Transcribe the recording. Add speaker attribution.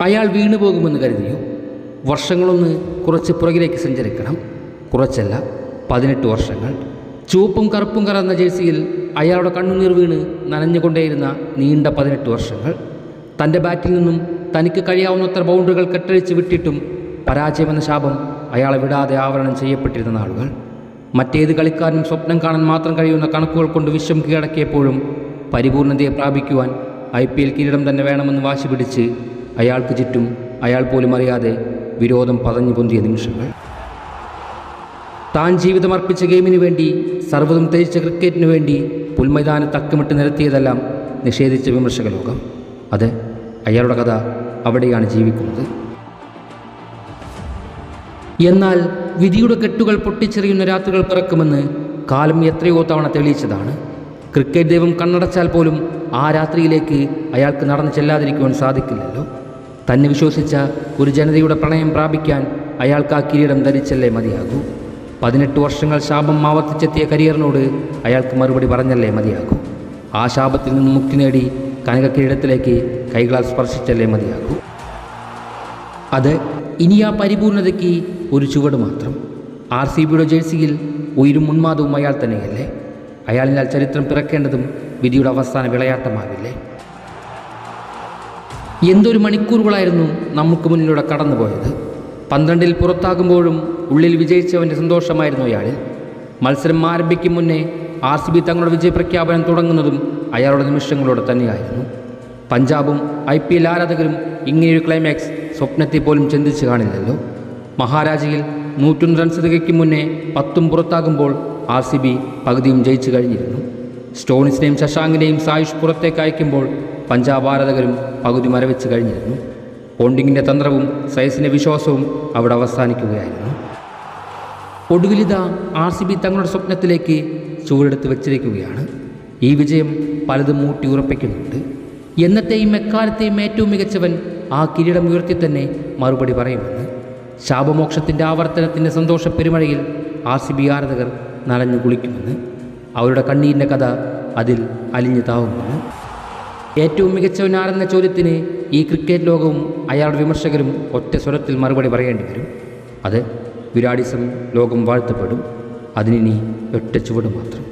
Speaker 1: അയാൾ വീണു പോകുമെന്ന് കരുതിയോ? വർഷങ്ങളൊന്ന് കുറച്ച് പുറകിലേക്ക് സഞ്ചരിക്കണം. കുറച്ചല്ല പതിനെട്ട് വർഷങ്ങൾ. ചുവപ്പും കറുപ്പും കറന്ന ജേഴ്സിയിൽ അയാളുടെ കണ്ണുനീർ വീണ് നനഞ്ഞുകൊണ്ടേയിരുന്ന നീണ്ട പതിനെട്ട് വർഷങ്ങൾ. തന്റെ ബാറ്റിൽ നിന്നും തനിക്ക് കഴിയാവുന്നത്ര ബൗണ്ടറികൾ കെട്ടഴിച്ച് വിട്ടിട്ടും പരാജയമെന്ന ശാപം അയാളെ വിടാതെ ആവരണം ചെയ്യപ്പെട്ടിരുന്ന നാളുകൾ. മറ്റേത് കളിക്കാരനും സ്വപ്നം കാണാൻ മാത്രം കഴിയുന്ന കണക്കുകൾ കൊണ്ട് വിശ്വം കീഴടക്കിയപ്പോഴും പരിപൂർണതയെ പ്രാപിക്കുവാൻ ഐ പി എൽ കിരീടം തന്നെ വേണമെന്ന് വാശി പിടിച്ച് അയാൾക്ക് ചുറ്റും അയാൾ പോലും അറിയാതെ വിരോധം പതഞ്ഞു പൊന്തിയ നിമിഷങ്ങൾ. താൻ ജീവിതമർപ്പിച്ച ഗെയിമിനു വേണ്ടി സർവതും ത്യജിച്ച ക്രിക്കറ്റിനു വേണ്ടി പുൽമൈതാനം തക്കമിട്ട് നിരത്തിയതെല്ലാം നിഷേധിച്ച വിമർശക ലോകം അത് അയാളുടെ കഥ അവിടെയാണ് ജീവിക്കുന്നത്. എന്നാൽ വിധിയുടെ കെട്ടുകൾ പൊട്ടിച്ചെറിയുന്ന രാത്രികൾ പിറക്കുമെന്ന് കാലം എത്രയോ തവണ തെളിയിച്ചതാണ്. ക്രിക്കറ്റ് ദൈവം കണ്ണടച്ചാൽ പോലും ആ രാത്രിയിലേക്ക് അയാൾക്ക് നടന്നു ചെല്ലാതിരിക്കുവാൻ സാധിക്കില്ലല്ലോ. തന്നെ വിശ്വസിച്ച ഒരു ജനതയുടെ പ്രണയം പ്രാപിക്കാൻ അയാൾക്ക് ആ കിരീടം ധരിച്ചല്ലേ മതിയാകൂ? പതിനെട്ട് വർഷങ്ങൾ ശാപം ആവർത്തിച്ചെത്തിയ കരിയറിനോട് അയാൾക്ക് മറുപടി പറഞ്ഞല്ലേ മതിയാകൂ? ആ ശാപത്തിൽ നിന്ന് മുക്തി നേടി കനക കിരീടത്തിലേക്ക് കൈകളാൽ സ്പർശിച്ചല്ലേ മതിയാകൂ? അത് ഇനി ആ പരിപൂർണതയ്ക്ക് ഒരു ചുവട് മാത്രം. ആർ സി ബിയുടെ ജേഴ്സിയിൽ ഉയരും ഉന്മാദവും അയാൾ തന്നെയല്ലേ? അയാളിനാൽ ചരിത്രം പിറക്കേണ്ടതും വിധിയുടെ അവസാന വിളയാട്ടമാവില്ലേ എന്തൊരു മണിക്കൂറുകളായിരുന്നു നമുക്ക് മുന്നിലൂടെ കടന്നുപോയത്? പന്ത്രണ്ടിൽ പുറത്താകുമ്പോഴും ഉള്ളിൽ വിജയിച്ചവന്റെ സന്തോഷമായിരുന്നു അയാളിൽ മത്സരം ആരംഭിക്കും മുന്നേ ആർ സി ബി തങ്ങളുടെ വിജയപ്രഖ്യാപനം തുടങ്ങുന്നതും അയാളുടെ നിമിഷങ്ങളോടെ തന്നെയായിരുന്നു. പഞ്ചാബും ഐ പി എൽ ആരാധകരും ഇങ്ങനെയൊരു ക്ലൈമാക്സ് സ്വപ്നത്തിൽ പോലും ചിന്തിച്ചു കാണില്ലല്ലോ. മഹാരാജയിൽ നൂറ്റൊന്ന് റൺസ് തികയ്ക്കും മുന്നേ പത്തും പുറത്താകുമ്പോൾ ആർ സി ബി പകുതിയും ജയിച്ചു കഴിഞ്ഞിരുന്നു. സ്റ്റോണിസിനെയും ശശാങ്കിനെയും സായുഷ് പുറത്തേക്ക് അയക്കുമ്പോൾ പഞ്ചാബ് ആരാധകരും പകുതി മരവിച്ച് കഴിഞ്ഞിരുന്നു. പോണ്ടിങ്ങിന്റെ തന്ത്രവും സയസിന്റെ വിശ്വാസവും അവിടെ അവസാനിക്കുകയായിരുന്നു. ഒടുവിലിത ആർ സി ബി തങ്ങളുടെ സ്വപ്നത്തിലേക്ക് ചുവടെടുത്ത് വെച്ചിരിക്കുകയാണ്. ഈ വിജയം പലതും മൂട്ടി ഉറപ്പിക്കുന്നുണ്ട്. എന്നത്തെയും എക്കാലത്തെയും ഏറ്റവും മികച്ചവൻ ആ കിരീടം ഉയർത്തി തന്നെ മറുപടി പറയുമെന്ന്. ശാപമോക്ഷത്തിന്റെ ആവർത്തനത്തിന്റെ സന്തോഷ പെരുമഴയിൽ ആർ സി ബി ആരാധകർ നനഞ്ഞു കുളിക്കുമെന്ന് അവരുടെ കണ്ണീരിന്റെ കഥ അതിൽ അലിഞ്ഞു താവുമെന്ന് ഏറ്റവും മികച്ചവനാരെന്ന ചോദ്യത്തിന് ഈ ക്രിക്കറ്റ് ലോകവും അയാളുടെ വിമർശകരും ഒറ്റ സ്വരത്തിൽ മറുപടി പറയേണ്ടി വരും. അത് വിരാടിസം ലോകം വാഴ്ത്തപ്പെടും. അതിനി ഒറ്റ ചുവട് മാത്രം.